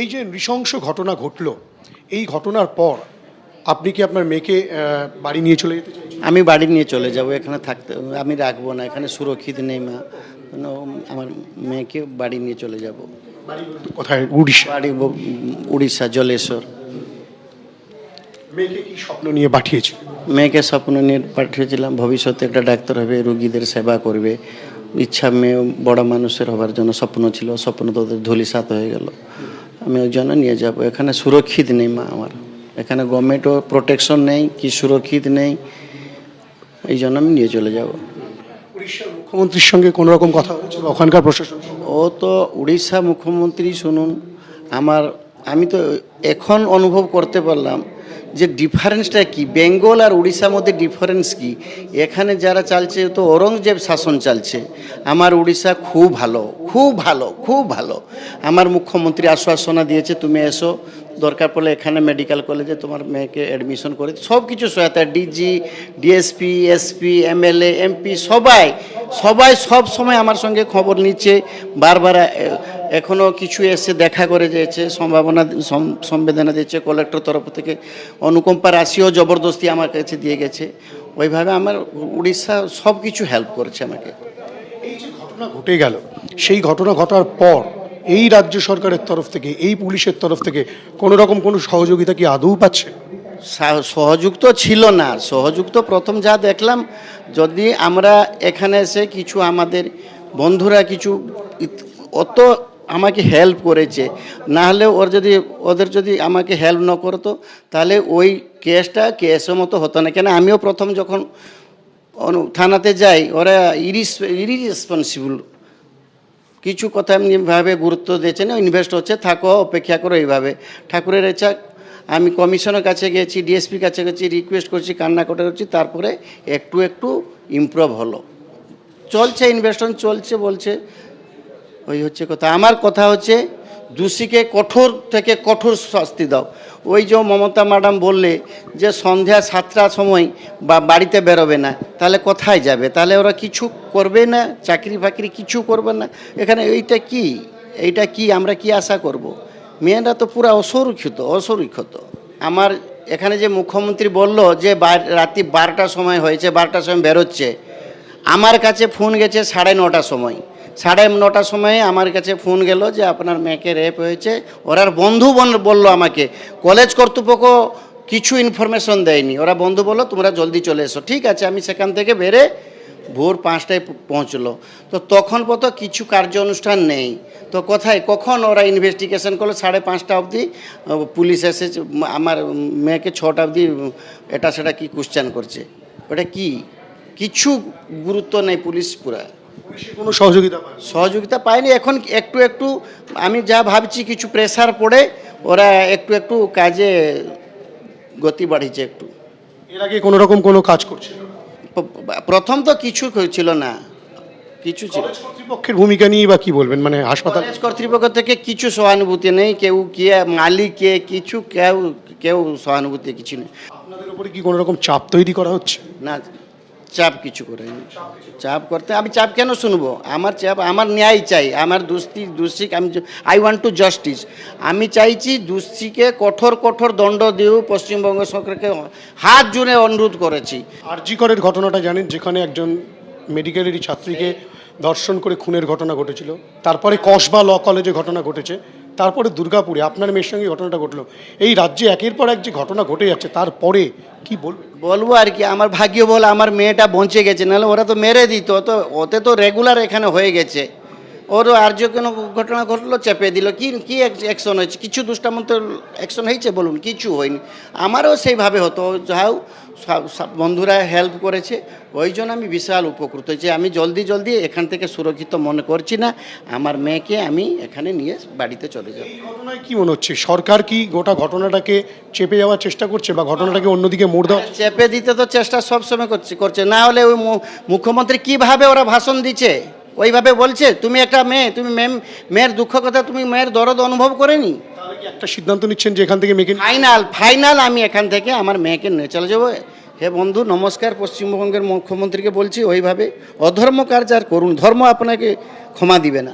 এই যে নৃশংস ঘটনা ঘটলো এই ঘটনার পর আপনি কি আপনার মেয়েকে বাড়ি নিয়ে চলে যেতে আমি বাড়ি নিয়ে চলে যাব এখানে থাকতে আমি রাখব না এখানে সুরক্ষিত নেই মা। আমার মেয়েকে বাড়ি নিয়ে চলে যাব। কোথায়? উড়িষ্যা? বাড়ি উড়িষ্যা জলেশ্বর। মেয়েকে কি স্বপ্ন নিয়ে পাঠিয়েছিল? মেয়েকে স্বপ্ন নিয়ে পাঠিয়েছিলাম ভবিষ্যতে একটা ডাক্তার হবে রুগীদের সেবা করবে। ইচ্ছা মেয়ে বড় মানুষের হবার জন্য স্বপ্ন ছিল স্বপ্ন তোদের ধুলিসাত হয়ে গেল। আমি ওই জন্য নিয়ে যাব। এখানে সুরক্ষিত নেই মা আমার। এখানে গভর্নমেন্টও প্রোটেকশন নেই কি সুরক্ষিত নেই এই জন্য আমি নিয়ে চলে যাব। উড়িষ্যার মুখ্যমন্ত্রীর সঙ্গে কোনো রকম কথা হয়েছে ওখানকার প্রশাসন? ও তো উড়িষ্যা মুখ্যমন্ত্রী শুনুন আমার আমি তো এখন অনুভব করতে পারলাম যে ডিফারেন্সটা কি? বেঙ্গল আর উড়িষ্যার মধ্যে ডিফারেন্স কি? এখানে যারা চালছে, তো ঔরঙ্গজেব শাসন চালছে। আমার উড়িষ্যা খুব ভালো খুব ভালো খুব ভালো। আমার মুখ্যমন্ত্রী আশ্বাসনা দিয়েছে, তুমি এসো। দরকার পড়লে এখানে মেডিকেল কলেজে তোমার মেয়েকে অ্যাডমিশন করে সব কিছু সহায়তা DG DSP SP MLA MP সবাই সবাই সব সময় আমার সঙ্গে খবর নিচ্ছে, বারবার, এ- এখনও কিছু এসে দেখা করে যেছে সম্ভাবনা সম- সংবেদনা দিচ্ছে কলেক্টর তরফ থেকে। অনুকম্পা রাশিও জবরদস্তি আমার কাছে দিয়ে গেছে। ওইভাবে আমার উড়িষ্যা সব কিছু হেল্প করেছে আমাকে। এই যে ঘটনা ঘটে গেল, সেই ঘটনা ঘটার পর এই রাজ্য সরকারের তরফ থেকে, এই পুলিশের তরফ থেকে কোনো রকম কোনো সহযোগিতা কি আদৌ পাচ্ছে? সা- সহযোগ ছিল না। সহযুক্ত প্রথম যা দেখলাম, যদি আমরা এখানে এসে কিছু আমাদের বন্ধুরা কিছু অত আমাকে হেল্প করেছে, না হলে ওর যদি ওদের যদি আমাকে হেল্প না করতো, তাহলে ওই কেসটা কেসের মতো হতো না। কেন? আমিও প্রথম যখন থানাতে যাই, ওরা ইরিস ইরিরেসপন্সিবল কিছু কথা এমনিভাবে গুরুত্ব দিয়েছে না ইনভেস্ট হচ্ছে, থাকো, অপেক্ষা করো এইভাবে। ঠাকুরের ইচ্ছা আমি কমিশনের কাছে গেছি, ডিএসপির কাছে গেছি রিকোয়েস্ট করছি, কান্না করে করছি, তারপরে একটু একটু ইমপ্রুভ হলো। চলছে ইনভেস্টমেন্ট চলছে বলছে, ওই হচ্ছে কথা। আমার কথা হচ্ছে, দোষীকে কঠোর থেকে কঠোর শাস্তি দাও। ওই যে মমতা ম্যাডাম বললে যে সন্ধ্যা সাতটার সময় বা বাড়িতে বেরোবে না, তাহলে কোথায় যাবে? তাহলে ওরা কিছু করবে না চাকরি ফাকরি কিছু করবে না। এখানে এইটা কি? এইটা কি? আমরা কি আশা করব। মেয়েরা তো পুরো অসুরক্ষিত অসুরক্ষিত। আমার এখানে যে মুখ্যমন্ত্রী বলল যে রাত্রি বারোটার সময় হয়েছে, বারোটার সময় বেরোচ্ছে, আমার কাছে ফোন গেছে সাড়ে নটার সময়। সাড়ে নটার সময় আমার কাছে ফোন গেল যে আপনার মেয়েকে রেপ হয়েছে। ওরার বন্ধু বল- বলল আমাকে, কলেজ কর্তৃপক্ষ কিছু ইনফরমেশন দেয়নি। ওরা বন্ধু বলল, তোমরা জলদি চলে এসো। ঠিক আছে, আমি সেখান থেকে বেরে ভোর পাঁচটায় পৌঁছলো। তো তখন পর্যন্ত কিছু কার্য অনুষ্ঠান নেই। তো কোথায় কখন ওরা ইনভেস্টিগেশন করল? সাড়ে পাঁচটা অবধি পুলিশ এসেছে উম, আমার মেয়েকে ছটা অবধি এটা সেটা কি কোশ্চেন করছে? ওটা কি? কিছু গুরুত্ব নেই পুলিশ পুরা। কোনো সহযোগিতা সহযোগিতা পায়নি। এখন একটু একটু আমি যা ভাবছি কিছু প্রেসার পড়ে ওরা একটু একটু কাজে গতি বাড়িয়েছে একটু। এর আগে কোনো রকম কোনো কাজ করছে প্রথম তো কিছু ছিল না। কিছু ছিল। কর্তৃপক্ষের ভূমিকা নিয়ে বা কি বলবেন? মানে হাসপাতাল কর্তৃপক্ষ থেকে কিছু সহানুভূতি নেই কেউ কে মালিক কে কিছু কেউ কেউ সহানুভূতি কিছু নেই। আপনাদের উপরে কি কোনো রকম চাপ তৈরি করা হচ্ছে? না। চাপ কিছু করেনি চাপ করতে আমি চাপ কেন শুনব? আমার চাপ, আমার ন্যায় চাই, আমার দুষ্টি দোষীকে আমি আই ওয়ান্ট টু জাস্টিস আমি চাইছি দোষীকে কঠোর কঠোর দণ্ড দিও পশ্চিমবঙ্গ সরকারকে হাত জুড়ে অনুরোধ করেছি। আরজিকরের ঘটনাটা জানেন, যেখানে একজন মেডিকেলেরই ছাত্রীকে ধর্ষণ করে খুনের ঘটনা ঘটেছিল। তারপরে কসবা ল কলেজে ঘটনা ঘটেছে। তারপরে দুর্গাপুরে আপনার মেয়ের সঙ্গে ঘটনাটা ঘটলো। এই রাজ্যে একের পর এক যে ঘটনা ঘটে যাচ্ছে, তারপরে কি বলব? বলব আর কি, আমার ভাগ্য বল আমার মেয়েটা বঞ্চে গেছে, নাহলে ওরা তো মেরে দিত, তো ওতে তো রেগুলার এখানে হয়ে গেছে। ওর আর যে কোনো ঘটনা ঘটলো চেপে দিল। কি কি অ্যাকশন হয়েছে? কিছু দুষ্টামন্ত অ্যাকশন হয়েছে বলুন? কিছু হয়নি। আমারও সেইভাবে হতো। যাও বন্ধুরা হেল্প করেছে। ওই জন্য আমি বিশাল উপকৃত হয়েছি। আমি জলদি জলদি এখান থেকে সুরক্ষিত মনে করছি না। আমার মেয়েকে আমি এখানে নিয়ে বাড়িতে চলে যাব। ঘটনায় কি মনে হচ্ছে? সরকার কি গোটা ঘটনাটাকে চেপে যাওয়ার চেষ্টা করছে বা ঘটনাটাকে অন্যদিকে মোড় দেওয়া চেপে দিতে তো চেষ্টা সবসময় করছে করছে। না হলে ওই মুখ্যমন্ত্রী কীভাবে ওরা ভাষণ দিচ্ছে? ওইভাবে বলছে তুমি একটা মেয়ে তুমি ম্যাম মেয়ের দুঃখ কথা তুমি মেয়ের দরদ অনুভব করেনি? একটা সিদ্ধান্ত নিচ্ছেন যে এখান থেকে মেয়েকে ফাইনাল ফাইনাল আমি এখান থেকে আমার মেয়েকে নিয়ে চলে যাব। হে বন্ধু নমস্কার পশ্চিমবঙ্গের মুখ্যমন্ত্রীকে বলছি ওইভাবে অধর্ম কার্য আর করুন ধর্ম আপনাকে ক্ষমা দিবে না।